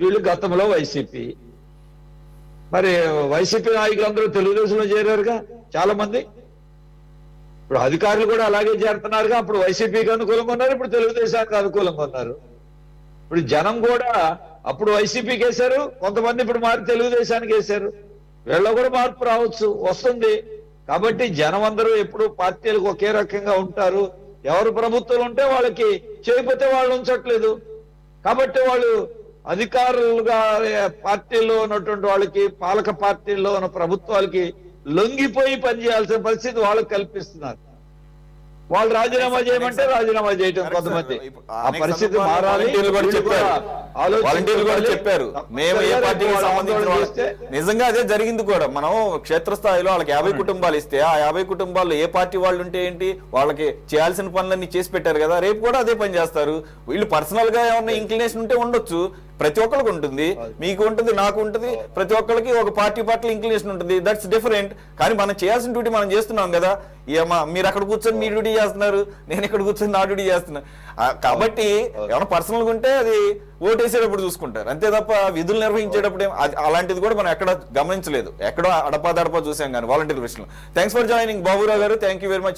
వీళ్ళు గతంలో వైసీపీ. మరి వైసీపీ నాయకులు అందరూ తెలుగుదేశంలో చేరారుగా చాలా మంది ఇప్పుడు అధికారులు కూడా అలాగే చేరుతున్నారుగా. అప్పుడు వైసీపీకి అనుకూలంగా ఉన్నారు ఇప్పుడు తెలుగుదేశానికి అనుకూలంగా ఉన్నారు. ఇప్పుడు జనం కూడా అప్పుడు వైసీపీకి వేశారు కొంతమంది ఇప్పుడు మారి తెలుగుదేశానికి వేశారు. వీళ్ళ కూడా మార్పు రావచ్చు వస్తుంది. కాబట్టి జనం అందరూ ఎప్పుడు పార్టీలకు ఒకే రకంగా ఉంటారు. ఎవరు ప్రభుత్వం ఉంటే వాళ్ళకి చేయకపోతే వాళ్ళు ఉంచట్లేదు. కాబట్టి వాళ్ళు అధికారులుగా పార్టీలో ఉన్నటువంటి వాళ్ళకి పాలక పార్టీల్లో ఉన్న ప్రభుత్వాలకి లొంగిపోయి పనిచేయాల్సిన పరిస్థితి వాళ్ళకి కల్పిస్తున్నారు. వాళ్ళు రాజీనామా చేయమంటే రాజీనామా చేయటం కొంతమంది. ఆ పరిస్థితి మారాలి. వాలంటీర్లు కూడా వీళ్ళు చెప్పారు. మేము ఏ పార్టీకి సంబంధించిన నిజంగా అదే జరిగింది కూడా. మనం క్షేత్రస్థాయిలో వాళ్ళకి యాభై కుటుంబాలు ఇస్తే ఆ యాభై కుటుంబాల్లో ఏ పార్టీ వాళ్ళు ఉంటే ఏంటి? వాళ్ళకి చేయాల్సిన పనులన్నీ చేసి పెట్టారు కదా. రేపు కూడా అదే పని చేస్తారు. వీళ్ళు పర్సనల్గా ఏమన్నా ఇంక్లినేషన్ ఉంటే ఉండొచ్చు. ప్రతి ఒక్కరికి ఉంటుంది. మీకు ఉంటుంది నాకు ఉంటుంది. ప్రతి ఒక్కరికి ఒక పార్టీ పట్ల ఇంక్లినేషన్ ఉంటుంది. దట్స్ డిఫరెంట్ కానీ మనం చేయాల్సిన డ్యూటీ మనం చేస్తున్నాం కదా. ఏమా మీరు అక్కడ కూర్చొని మీ డ్యూటీ చేస్తున్నారు. నేను ఇక్కడ కూర్చొని నా డ్యూటీ చేస్తున్నా. కాబట్టి ఏమైనా పర్సనల్గా ఉంటే అది ఓటేసేటప్పుడు చూసుకుంటారు. అంతే తప్ప విధులు నిర్వహించేటప్పుడు అలాంటిది కూడా మనం ఎక్కడ గమనించలేదు. ఎక్కడో అడపా దడపా చూసాం కానీ వాలంటీర్ విషయంలో థ్యాంక్స్ ఫర్ జాయినింగ్ బాబురావు గారు. Thank you very much